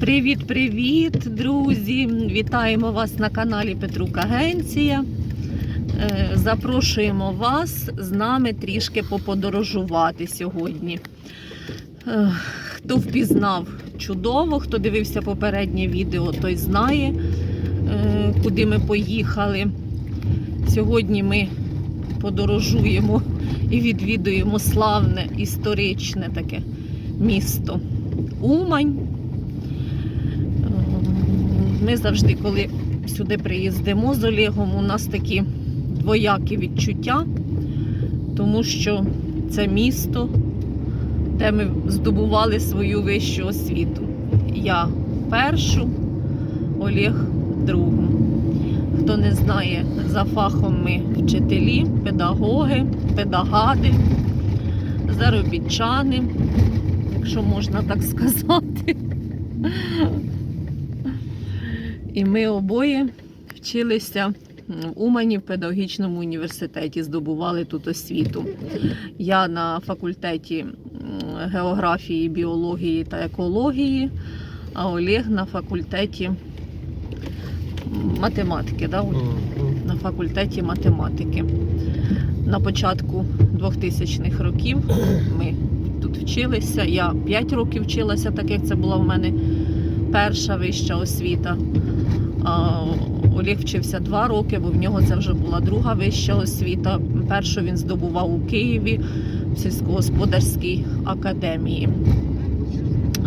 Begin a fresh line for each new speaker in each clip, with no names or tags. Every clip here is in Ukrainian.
Привіт-привіт, друзі! Вітаємо вас на каналі Петрук Агенція. Е, Запрошуємо вас з нами трішки поподорожувати сьогодні. Е, Хто впізнав чудово, хто дивився попереднє відео, той знає, е, куди ми поїхали. Сьогодні ми подорожуємо і відвідуємо славне історичне таке місто Умань. Ми завжди, коли сюди приїздимо з Олегом, у нас такі двоякі відчуття, тому що це місто, де ми здобували свою вищу освіту. Я першу, Олег другу. Хто не знає, за фахом ми вчителі, педагоги, педагади, заробітчани, якщо можна так сказати. І ми обоє вчилися в Умані в педагогічному університеті, здобували тут освіту. Я на факультеті географії, біології та екології, а Олег на факультеті математики. Да? Оль? на факультеті математики. На початку 2000-х років ми тут вчилися. Я 5 років вчилася, так як це була в мене перша вища освіта. Олег вчився 2 роки, бо в нього це вже була друга вища освіта. Першу він здобував у Києві в сільськогосподарській академії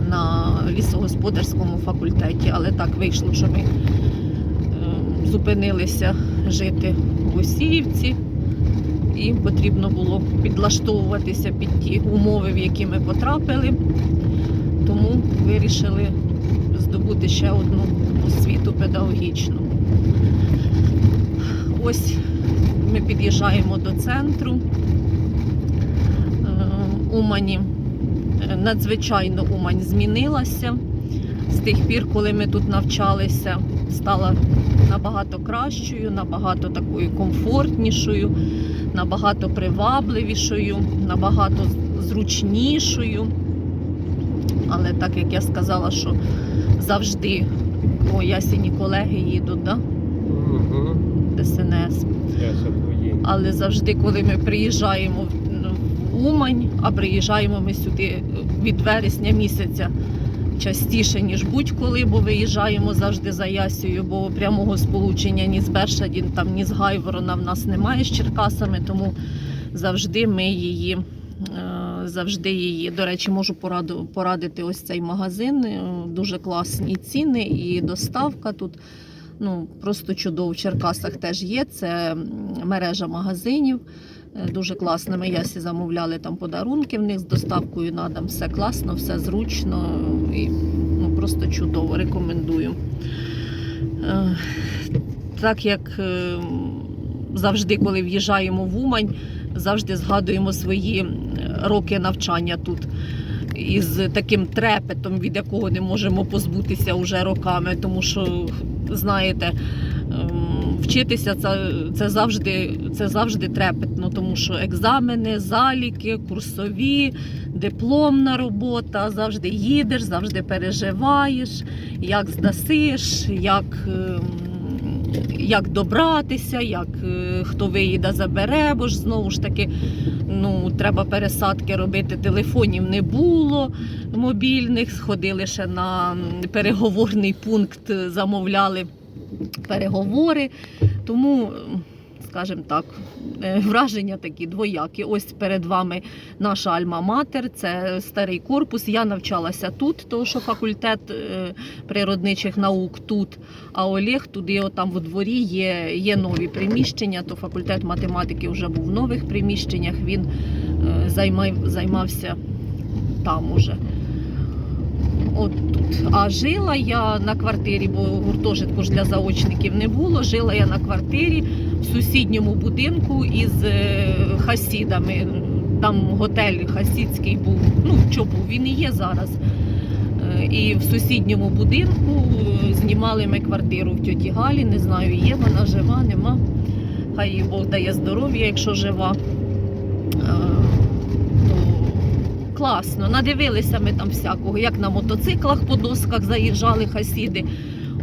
на лісогосподарському факультеті. Але так вийшло, що ми е, зупинилися жити в Осіївці, і потрібно було підлаштовуватися під ті умови, в які ми потрапили. Тому вирішили здобути ще одну освіту педагогічну. Ось ми під'їжджаємо до центру е, Умані. Е, Надзвичайно Умань змінилася. З тих пір, коли ми тут навчалися, стала набагато кращою, набагато такою комфортнішою, набагато привабливішою, набагато зручнішою. Але так як я сказала, що завжди о, ясені колеги їдуть, да?
Угу.
ДСНС. Але завжди, коли ми приїжджаємо в ну, Умань, а приїжджаємо ми сюди від вересня місяця частіше, ніж будь-коли, бо виїжджаємо завжди за Ясію, бо прямого сполучення ні з Бершадін, там, ні з Гайворона в нас немає з Черкасами, тому завжди ми її. Завжди її, до речі, можу пораду, порадити ось цей магазин. е, Дуже класні ціни і доставка тут ну, просто чудово. В Черкасах теж є. Це мережа магазинів. Е, Дуже класно. Ми ясі замовляли там подарунки в них з доставкою на дом. Все класно, все зручно і ну, просто чудово. Рекомендую. Е, Так як е, завжди, коли в'їжджаємо в Умань, завжди згадуємо свої е, роки навчання тут. Із таким трепетом, від якого не можемо позбутися уже роками, тому що знаєте, ем, вчитися це, це, завжди, це завжди трепетно, тому що екзамени, заліки, курсові, дипломна робота, завжди їдеш, завжди переживаєш, як здасиш, як, ем, як добратися, як е, хто виїде, забере, бо ж знову ж таки ну, треба пересадки робити, телефонів не було мобільних, сходили ще на переговорний пункт, замовляли переговори. Тому, скажімо так, е, враження такі двоякі. Ось перед вами наша альма-матер, це старий корпус. Я навчалася тут, тому що факультет е, природничих наук тут. А Олег туди, отам во дворі є, є нові приміщення, то факультет математики вже був в нових приміщеннях. Він е, займав, займався там уже. От. А жила я на квартирі, бо гуртожитку ж для заочників не було. Жила я на квартирі в сусідньому будинку із е, хасідами. Там готель хасідський був. Ну, що був, він і є зараз. Е, І в сусідньому будинку е, знімали ми квартиру в тьоті Галі. Не знаю, є вона жива, нема. Хай Бог дає здоров'я, якщо жива. Е, то класно. Надивилися ми там всякого, як на мотоциклах по досках заїжджали хасіди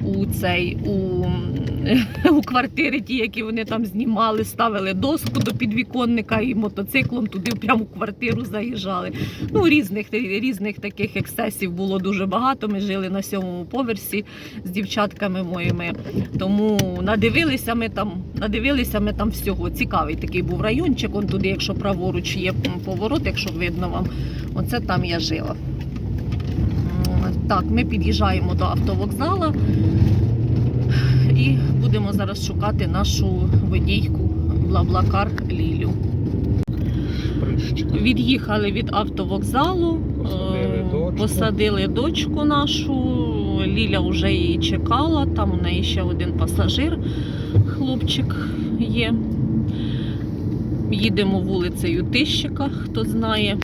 у цей у, у квартири, ті, які вони там знімали, ставили доску до підвіконника і мотоциклом туди прямо в квартиру заїжджали. Ну, різних, різних таких ексцесів було дуже багато. Ми жили на сьомому поверсі з дівчатками моїми. Тому надивилися ми там, надивилися ми там всього. Цікавий такий був райончик. Он туди, якщо праворуч є поворот, якщо видно вам, оце там я жила. Так, ми під'їжджаємо до автовокзала і будемо зараз шукати нашу водійку Блаблакар Лілю. Від'їхали від автовокзалу,
Посадили
е,
дочку.
посадили дочку нашу. Ліля вже її чекала. Там у неї ще один пасажир, хлопчик є. Їдемо вулицею Тищика, хто знає,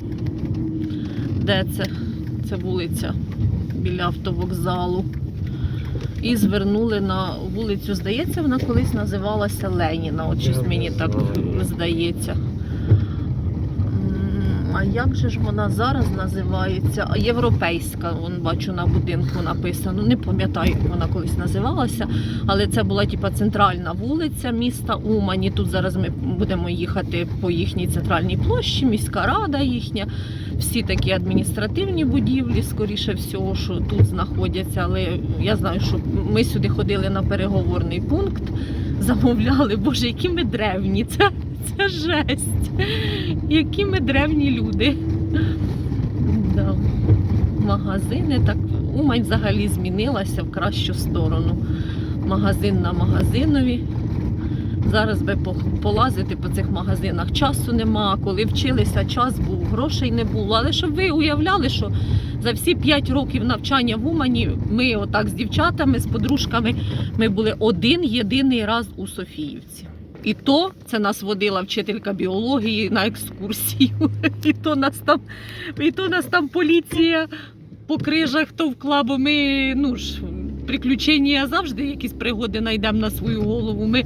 де це. Це вулиця біля автовокзалу. І звернули на вулицю, здається, вона колись називалася Леніна. От щось мені так здається. Як же ж вона зараз називається? Європейська, вон бачу на будинку написано. Не пам'ятаю, як вона колись називалася, але це була типа центральна вулиця міста Умані. Тут зараз ми будемо їхати по їхній центральній площі, міська рада їхня. Всі такі адміністративні будівлі, скоріше всього, що тут знаходяться. Але я знаю, що ми сюди ходили на переговорний пункт, замовляли, боже, які ми древні. Це, це жесть. Які ми древні люди. Да. Магазини так. Умань взагалі змінилася в кращу сторону. Магазин на магазинові. Зараз би по- полазити по цих магазинах часу нема. Коли вчилися, час був, грошей не було. Але щоб ви уявляли, що за всі 5 років навчання в Умані ми отак з дівчатами, з подружками, ми були один єдиний раз у Софіївці. І то це нас водила вчителька біології на екскурсію. І то нас там, і то нас там поліція по крижах товкла, бо ми ну ж приключення завжди якісь пригоди знайдемо на свою голову. Ми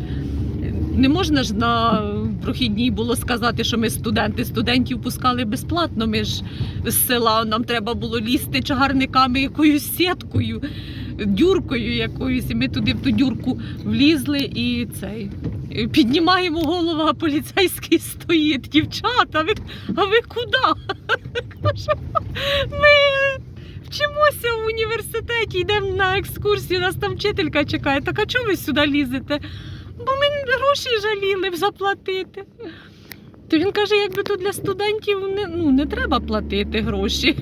не можна ж на прохідній було сказати, що ми студенти. Студентів пускали безплатно. Ми ж з села нам треба було лізти чагарниками якоюсь сіткою, дюркою якоюсь. І ми туди в ту дюрку влізли і цей. Піднімаємо голову, а поліцейський стоїть. Дівчата, ви, а ви куди? Ми вчимося в університеті, йдемо на екскурсію, нас там вчителька чекає. Так а чого ви сюди лізете? Бо ми гроші жаліли заплатити. То він каже, якби тут для студентів не, ну, не треба платити гроші.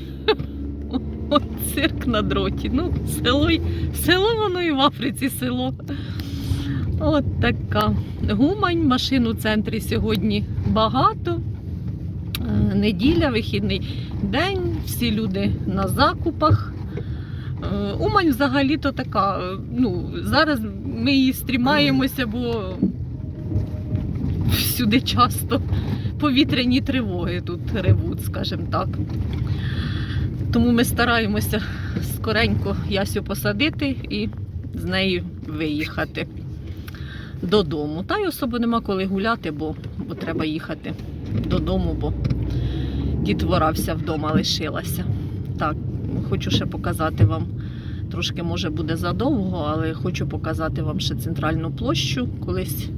От цирк на дроті. Ну, село, село воно і в Африці село. От така. Гумань, машин у центрі сьогодні багато. Е, Неділя, вихідний день, всі люди на закупах. Е, Умань взагалі-то така. е, Ну, зараз ми її стрімаємося, бо всюди часто повітряні тривоги тут ревуть, скажімо так. Тому ми стараємося скоренько Ясю посадити і з нею виїхати додому. Та й особо нема коли гуляти, бо, бо треба їхати додому, бо дітвора вся вдома лишилася. Так, хочу ще показати вам. Трошки може буде задовго, але хочу показати вам ще центральну площу. Колись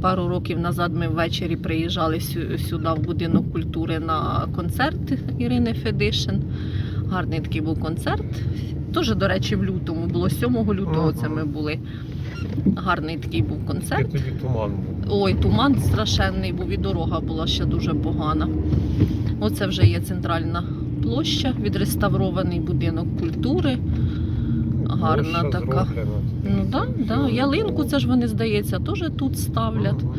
пару років назад ми ввечері приїжджали сюди в будинок культури на концерт Ірини Федишин. Гарний такий був концерт. Теж, до речі, в лютому було 7 лютого. Це ми були. Гарний такий був концерт.
тоді туман був.
Ой, туман страшенний був і дорога була ще дуже погана. Оце вже є центральна площа, відреставрований будинок культури. Гарна
Площа
така.
зроблена.
Ну так, да, ялинку це ж вони, здається, теж тут ставлять.
Мгм.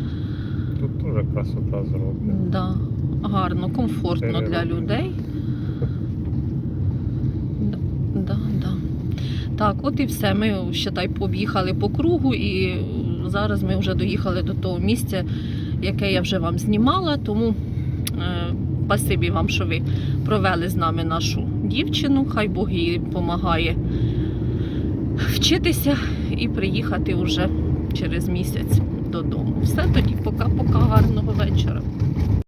Тут теж красота зроблена.
Да, гарно, комфортно для людей. Да, да, да. Так, от і все. Ми считай, пооб'їхали по кругу, і зараз ми вже доїхали до того місця, яке я вже вам знімала. Тому е, спасибі вам, що ви провели з нами нашу дівчину. Хай Бог їй допомагає вчитися і приїхати вже через місяць додому. Все тоді, пока-пока, гарного вечора.